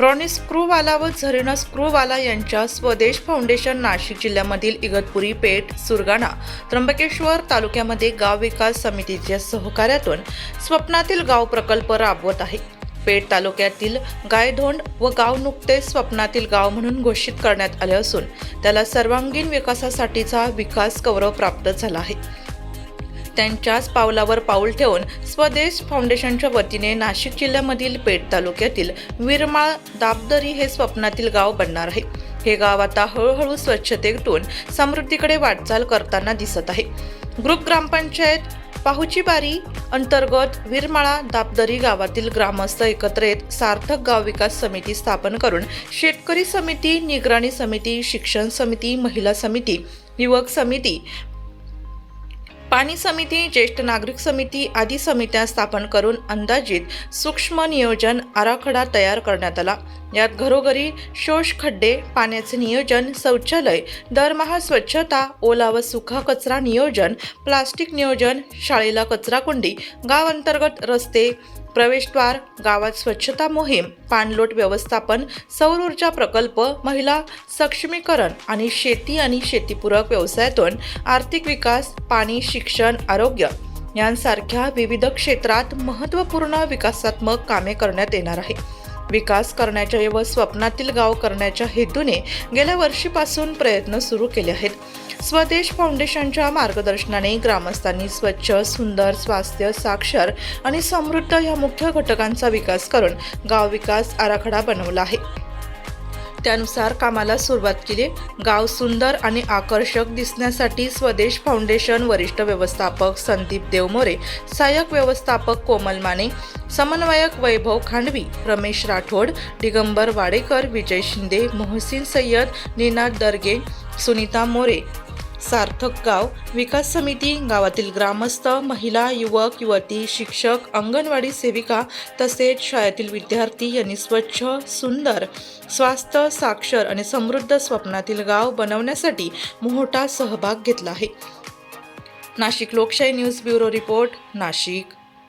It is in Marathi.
रॉनी स्क्रूवाला व झरीना स्क्रूवाला यांच्या स्वदेश फाउंडेशन नाशिक जिल्ह्यामधील इगतपुरी पेठ सुरगाणा त्र्यंबकेश्वर तालुक्यामध्ये गाव विकास समितीच्या सहकार्यातून स्वप्नातील गाव प्रकल्प राबवत आहे. पेठ तालुक्यातील गायधोंड व गाव नुकतेच स्वप्नातील गाव म्हणून घोषित करण्यात आले असून त्याला सर्वांगीण विकासासाठीचा विकास गौरव प्राप्त झाला आहे. त्यांच्याच पावलावर पाऊल ठेवून स्वदेश फाउंडेशनच्या वतीने नाशिक जिल्ह्यामधील पेठ तालुक्यातील विरमाळ दाबदरी हे स्वप्नातील गाव बनणार आहे. हे गाव आता हळूहळू स्वच्छतेतून समृद्धीकडे वाटचाल करताना दिसत आहे. ग्रुप ग्रामपंचायत पाहुचीबारी अंतर्गत विरमाळा दाबदरी गावातील ग्रामस्थ एकत्र येत सार्थक गाव विकास समिती स्थापन करून शेतकरी समिती निगराणी समिती शिक्षण समिती महिला समिती युवक समिती पाणी समिती ज्येष्ठ नागरिक समिती आदी समित्या स्थापन करून अंदाजित सूक्ष्म नियोजन आराखडा तयार करण्यात आला. यात घरोघरी शोष खड्डे पाण्याचे नियोजन शौचालय दरमहा स्वच्छता ओला व सुखा कचरा नियोजन प्लास्टिक नियोजन शाळेला कचराकुंडी गाव अंतर्गत रस्ते प्रवेशद्वार गावात स्वच्छता मोहीम पाणलोट व्यवस्थापन सौर ऊर्जा प्रकल्प महिला सक्षमीकरण आणि शेती आणि शेतीपूरक व्यवसायातून आर्थिक विकास पाणी शिक्षण आरोग्य यांसारख्या विविध क्षेत्रात महत्त्वपूर्ण विकासात्मक कामे करण्यात येणार आहे. विकास करण्याच्या व स्वप्नातील गाव करण्याच्या हेतूने गेल्या वर्षीपासून प्रयत्न सुरू केले आहेत. स्वदेश फाउंडेशनच्या मार्गदर्शनाने ग्रामस्थांनी स्वच्छ सुंदर स्वास्थ्य साक्षर आणि समृद्ध या मुख्य घटकांचा विकास करून गाव विकास आराखडा बनवला आहे. त्यानुसार कामाला सुरुवात केली. गाव सुंदर आणि आकर्षक दिसण्यासाठी स्वदेश फाउंडेशन वरिष्ठ व्यवस्थापक संदीप देवमोरे सहाय्यक व्यवस्थापक कोमल माने समन्वयक वैभव खांडवी रमेश राठोड दिगंबर वाडेकर विजय शिंदे मोहसिन सय्यद निनाद दर्गे सुनीता मोरे सार्थक गाव विकास समिती गावातील ग्रामस्थ महिला युवक युवती शिक्षक अंगणवाडी सेविका तसेच शाळेतील विद्यार्थी यांनी स्वच्छ सुंदर स्वास्थ्य साक्षर आणि समृद्ध स्वप्नातील गाव बनवण्यासाठी मोठा सहभाग घेतला आहे. नाशिक लोकशाही न्यूज ब्युरो रिपोर्ट नाशिक.